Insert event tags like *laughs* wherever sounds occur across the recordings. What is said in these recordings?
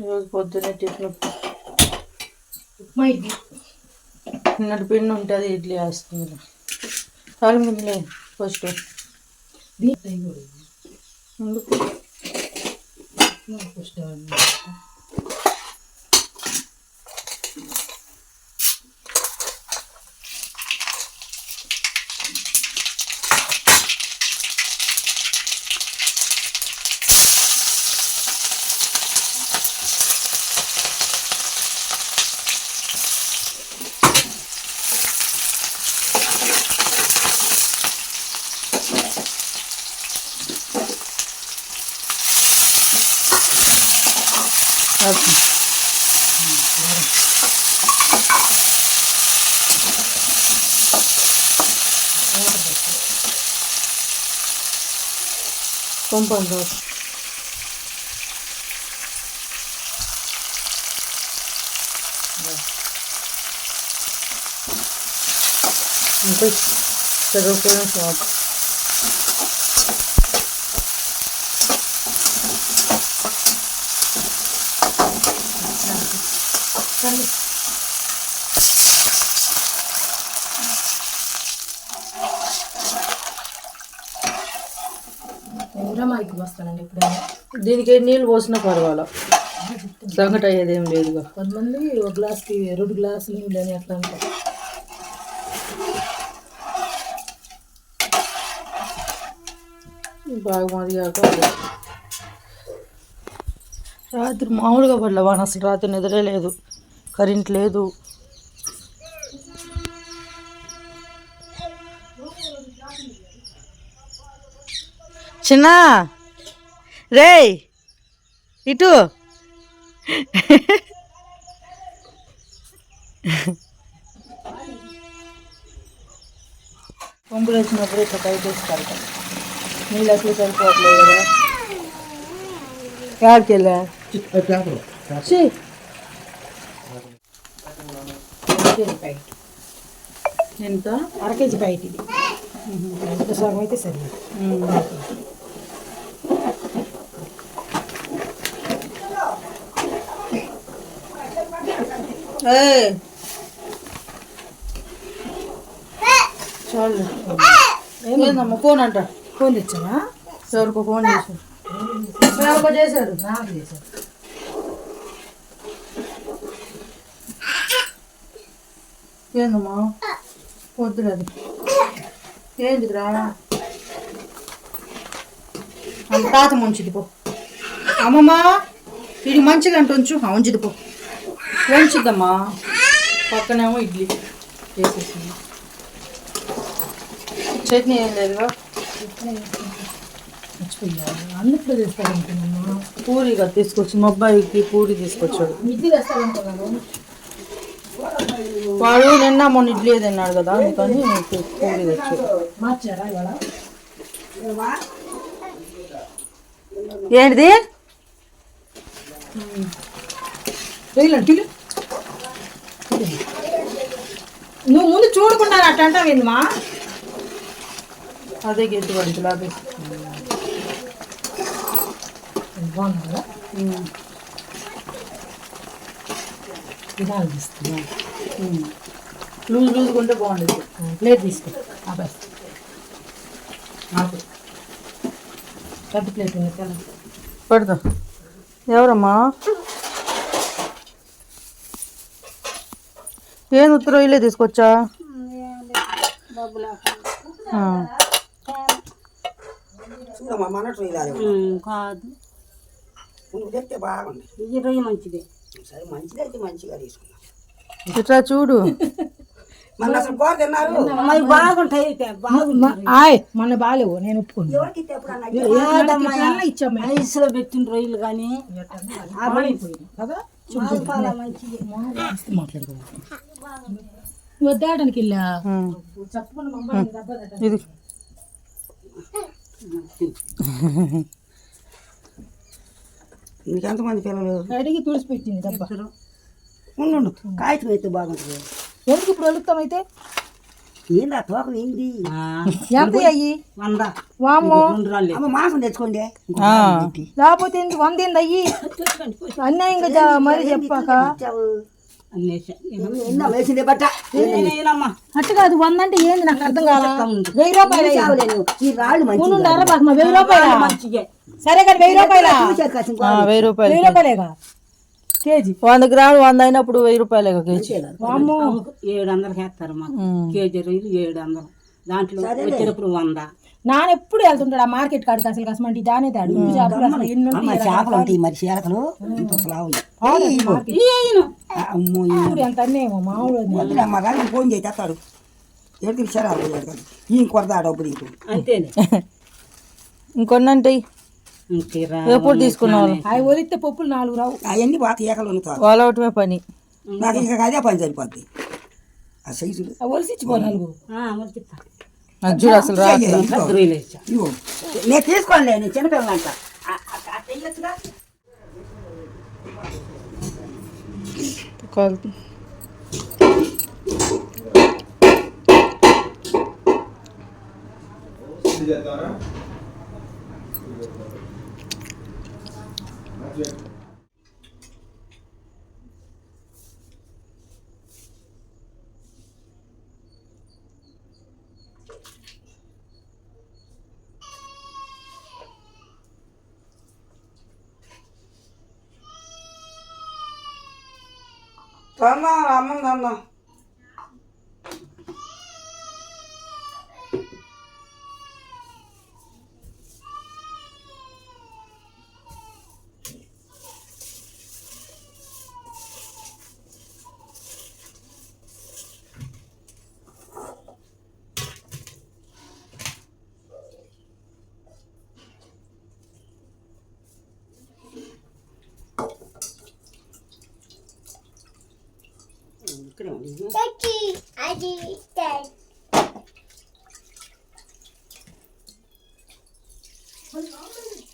ఈరోజు పొద్దున్నే టిఫిన్ ఉప్మా. ఇడ్లీ. నిన్నటి పిండి ఉంటుంది ఇడ్లీ వేస్తుంది. చాలు ముందులే ఫస్ట్. ఎందుకు first bombandoz. Não eu Pegou o coração. Shop ఊరమారికి వస్తానండి ఇప్పుడైనా దీనికి నీళ్ళు పోసినా పర్వాలా? సంకట అయ్యేది ఏం లేదుగా. కొంతమంది ఒక గ్లాస్కి రెండు గ్లాసులు నీళ్ళు అని అట్లా అంటారు. బాగా మరిగాక రాత్రి మామూలుగా పడలే వాన అసలు రాత్రి నిద్రే లేదు. కరెంట్ లేదు. చిన్న. రేయ్ ఇటు. పంపులు వచ్చినప్పుడు ఇట్లా టైట్ వేస్తారు నీళ్ళు అసలు సరిపోవట్లేదు కదా. యాడికి వెళ్ళా ఎంత? అర కేజీ ఇది ఎంత సగం అయితే సరే చాలు. ఏందమ్మా ఫోన్ అంట. ఫోన్ తెచ్చావా? సార్కు ఫోన్ చేశాడు ఎవరికో చేశాడు నాకు చేశారు. ఏందమ్మా? వద్దులేదు ఏంటిదిరా అంత తాత మంచిది పో. అమ్మమ్మ ఇది మంచిగా అంటుంచు. ఉంచిది పో. ఉంచిద్దమ్మా పక్కనేమో ఇడ్లీ చేసేసింది చట్నీ ఏం లేదుగా అన్నిట్లో చేస్తారనుకున్నాను పూరిగా తీసుకొచ్చి మా అబ్బాయికి పూరి తీసుకొచ్చాడు. వాడు నిన్న మొన్న ఇడ్లీ తిన్నాడు కదా అందుకని పూరి తెచ్చాడు. ఏంటిది? వేయాలంటే నువ్వు ముందు చూడకుండా అట్ట అంటావేందమ్మా అదే గెట్టు పడింది లాగే. బాగుంది? కదా విధాలు లూజ్ లూజ్గా ఉంటే ప్లేట్ తీసుకో. ఆ బస్. పెద్ద ప్లేట్ ఉంది పడదా ఎవరమ్మా? ఏం ఉత్తరం ఇల్లే తీసుకొచ్చా? కాదు. నువ్వు చెప్తే బాగుంది. ఇది రొయ్య మంచిది. సరే మంచిదైతే మంచిగా తీసుకున్నా ఇట్లా చూడు. మన అసలు కూర తిన్నారు? అవి బాగుంటాయి ఆయ్ మొన్న బాగాలేవు నేను ఒప్పుకోను ఎవరికి ఇస్తే ఎప్పుడన్నా ఇచ్చాము ఐస్లో పెట్టిన రొయ్యలు కానీ కదా? వద్దాడానికి వెళ్ళా. ఇది. నీకు ఎంతమంది పిల్లలు? అడిగి తుడిచిపెట్టింది ఉండు ఉండు. కాగితం అయితే బాగుంటుంది. ఎందుకు ఇప్పుడు వెళుతామైతే ఏందా తోకం ఏంది? ఎంత అయ్యి? వంద. అమ్మ మాసం తెచ్చుకోండి. లేకపోతే ఏంది వంద ఏంది అయ్యి? అన్యాయంగా జ- మరి చెప్పాక. అట్టు కాదు వంద అంటే ఏంది? నాకు అర్థం కాల? వెయ్యి రూపాయలు వెయ్యి సరే కానీ వెయ్యి రూపాయల? ఆ, వెయ్యి రూపాయలు వెయ్యి రూపాయలేగా కేజీ. వంద గ్రాములు వంద అయినప్పుడు వెయ్యి రూపాయలే కేజీ. ఏడు వందలకి వేస్తారు మాకు. కేజీ రొయ్యలు ఏడు వందలు దాంట్లో వచ్చేటప్పుడు వంద. నాన్న ఎప్పుడు వెళ్తుంటాడు ఆ మార్కెట్ కాడికి అసలు కసమంటి దానే తాడు. చేపలు ఉంటాయి మరి చేపలు. గారికి ఫోన్ చేసి తెస్తాడు ఏడు తీసారా ఈయన కొరదా *laughs* ఎప్పుడు తీసుకున్నావు? అవి ఒలిస్తే పప్పులు నాలుగు రావు. అవన్నీ బాగా ఏకలు ఉంటారు వాళ్ళ ఒకటమే పని. నాకు ఇంకా అదే పని సరిపోద్ది. ఆ సైజులు. అవి ఒలిసి ఇచ్చిపో నాలుగు. చూడు అసలు రా ఇదిగో, రొయ్యలు వేసా ఇదిగో. నేను తీసుకోండి నేను చిన్నపిల్లలంట ఆ, ఆ, ఆ, చెయ్యొచ్చుగా? కొల్- తన్నా అమ్మ నాన్న ఇక్కడే ఉంది చిన్న వేస్తున్నావా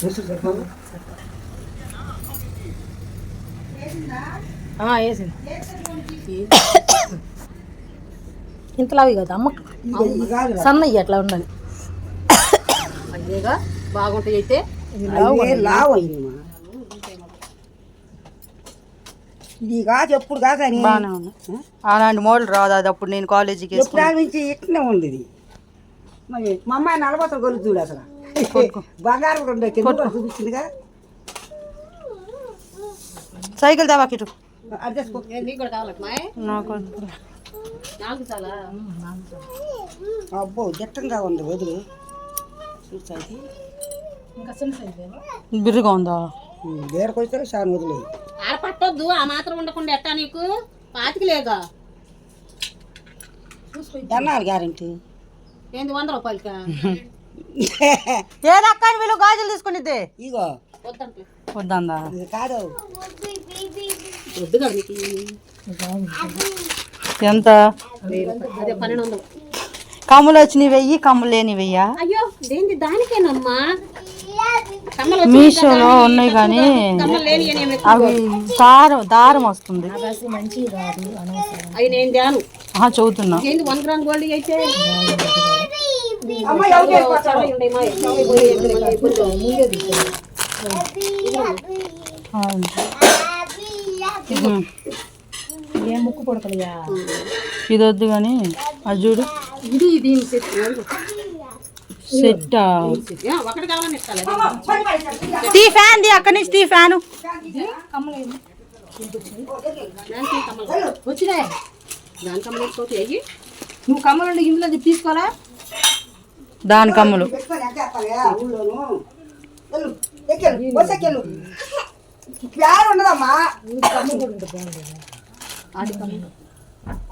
తెలుసు చెప్పాలి వేసింది ఇంతలావి కదా అమ్మ. సన్నయ్యి అట్లా ఉండాలి. అదేగా బాగుంటాయి అయితే. లావు అయింది మా ఇది కాదు ఎప్పుడు కాదు అని. బాగానే ఉంది. అలాంటి మోడల్ రాదు అది అప్పుడు నేను కాలేజీకి ఎప్పుడు నుంచి ఇట్లనే ఉంది ఇది మరి మా అమ్మాయి నలబోతలు కొలుతుడు అసలు. బంగారం రెండు కూడా చూపించిందిగా. సైకిల్ అడ్జస్ట్ నాకు అబ్బో దిట్టంగా ఉంది వదులు. చూసాది ఇంకా చిన్న సైజు బిర్రుగా ఉందా? వేరకు వస్తే చాలా వదిలే ఆడ పట్టొద్దు ఆ మాత్రం ఉండకుండా ఎట్టా నీకు? పాతికి లేగా ఎన్నాళ్ళు గ్యారంటీ ఏంది వంద రూపాయలకా? ఏదక్క వీళ్ళు గాజులు తీసుకునిద్దే? ఇగో వద్దంటే వద్దా ఇది కాదు. వద్దు కదా నీకు ఎంత? అదే పన్నెండు వందలు. కమ్ములు వచ్చినవి వెయ్యి కమ్ములు లేని వెయ్యా? అయ్యో దేంది దానికేనమ్మా? మీషోలో ఉన్నాయి కానీ అవి దారం దారం వస్తుంది. చదువుతున్నా. ఇది వద్దు కానీ అది చూడు. ఇది దీని సెట్ తీ ఫ్యాన్ ది అక్కడి నుంచి తీ ఫ్యాను. కమ్మలు వచ్చినాయి దాని కమ్మలు నువ్వు కమ్మలుండి ఇందులో తీసుకోవాలా? దాని కమ్ములు.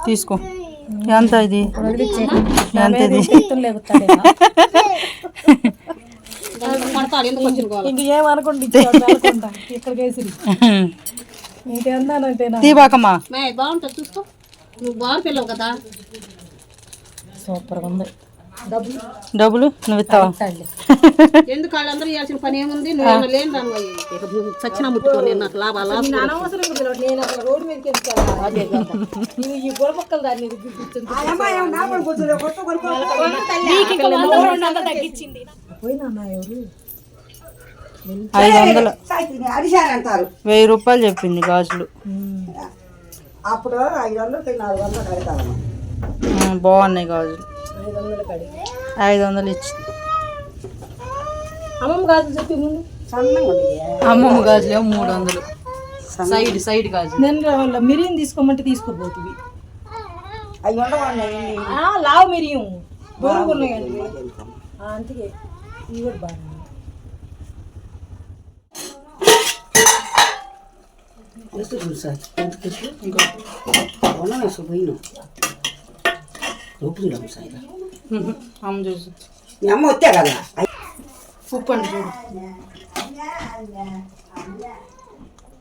తీసుకో. ఎంత ఇది? ఎంత ఇది? *laughs* ఇంక ఏమనుకోండి ఇక్కడికి వేసి ఇంకెందానంటే తీబాకమ్మా మే బాగుంటుంది చూసుకో. నువ్వు బాగా పిల్లవు కదా. సూపర్గా ఉంది. డబ్బులు? నువ్వు ఇస్తావా? ఎందుకు వాళ్ళందరూ చేయాల్సిన పని ఏముంది? నువ్వు లేని దాని ఇక నువ్వు చచ్చినా ముట్టుకో నేను నాకు లాభాలు అనవసరం నేను అసలు రోడ్డు మీదకి వెళ్తాను నువ్వు ఈ గురపక్కల దాన్ని చూపించింది ఆ అమ్మాయి ఏమో నా పని కూర్చోలే కొత్త కొనుక్కో తగ్గించింది. పోయినా ఎవరు? ఐదు వందలు సాయిత్రిని అరిశారు అంటారు. వెయ్యి రూపాయలు చెప్పింది గాజులు. అప్పుడు ఐదు వందలకి నాలుగు వందలు కడతారమ్మా. ఉమ్, బాగున్నాయి గాజులు. ఐదు వందల కడి ఐదు వందలు ఇచ్చి. అమ్మమ్మ కాదు చెప్పి ముందు అమ్మమ్మ గాజులు ఏమో మూడు వందలు సైడ్ సైడ్ గాజులు. నేను వాళ్ళ మిరియం తీసుకోమంటే తీసుకోబోతుంది అవి ఉండవండి లావు మిరియం. బొరుగు ఉన్నాయండి ఆ, అందుకే. ఇవి కూడా Este es ¿Cuánto అమ్మ చూసి కదా ఉప్పు అండి చూడు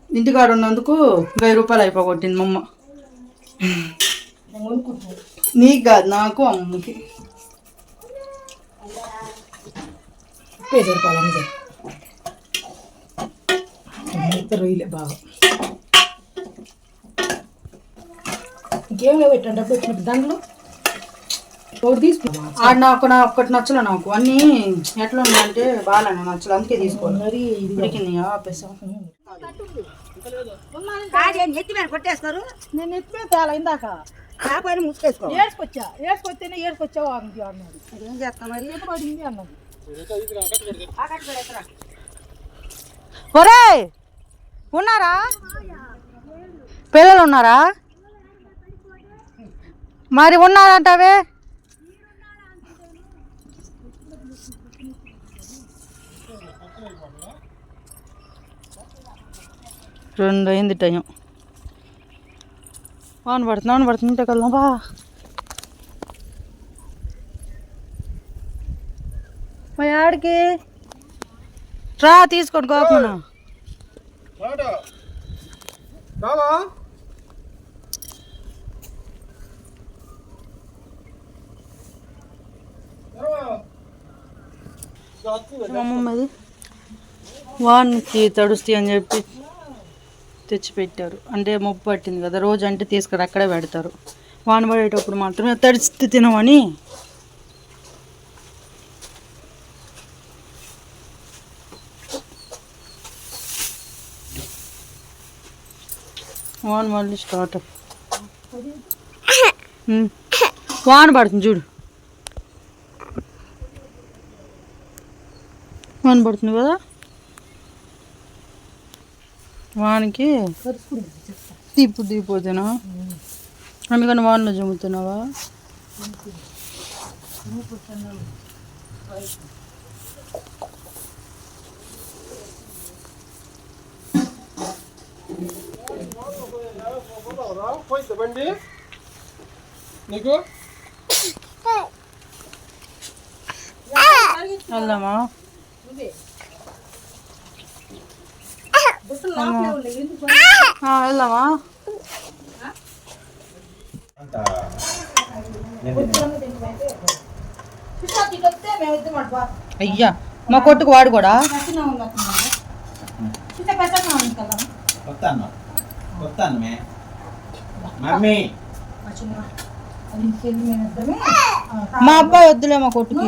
ఇంటికాడ ఉన్నందుకు వెయ్యి రూపాయలు అయిపోగొట్టింది మమ్మ నీకు కాదు నాకు అమ్మకి. పేద రూపాయలు అంతే రొయ్యలే బాగా లేవు పెట్టండి డబ్బు వచ్చినప్పుడు దాంట్లో ఒకటి తీసుకున్నా ఆడ నాకు నా ఒక్కటి నచ్చలే నాకు. అన్నీ ఎట్లా ఉన్నాయంటే బాగా నచ్చలు అందుకే తీసుకోవాలి మరి ఇది ఉడికింది ఎత్తి మీద కొట్టేస్తారు? నేను ఎత్తుమే తేలా ఇందాక. కాకపోయినా ముసుకేసుకో. ఏడ్చుకొచ్చా? ఏడ్చుకొస్తేనే ఏడ్చుకొచ్చావు అన్నది ఏం చేస్తాం మరి? ఎప్పుడు పడింది అన్నది ఒరే ఉన్నారా? పిల్లలు ఉన్నారా? మరి ఉన్నారంటావే? రెండు అయింది టైం. అవును పడుతుంది అవును పడుతుంది ఇంటికి వెళ్దాం బా. మా ఆడికి? రా తీసుకోండి గోపమను అమ్మమ్మది వానికి తడుస్తాయి అని చెప్పి తెచ్చిపెట్టారు. అంటే ముప్పు పట్టింది కదా రోజు అంటే తీసుకుని అక్కడే పెడతారు. వాన పడేటప్పుడు మాత్రమే తడిస్తే తినమని వాన మళ్ళీ స్టార్ట్. *coughs* వాన పడుతుంది చూడు. కనబడుతుంది పడుతుంది కదా? వానికి తీపు తీపోతేనా అందుకని వానలో జమ్ముతున్నావా? వెళ్దామా వెళ్దామా? అయ్యా మా కొట్టుకు వాడు కూడా? మా అబ్బాయి వద్దులే మా కొట్టుకి.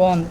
బాగుంది.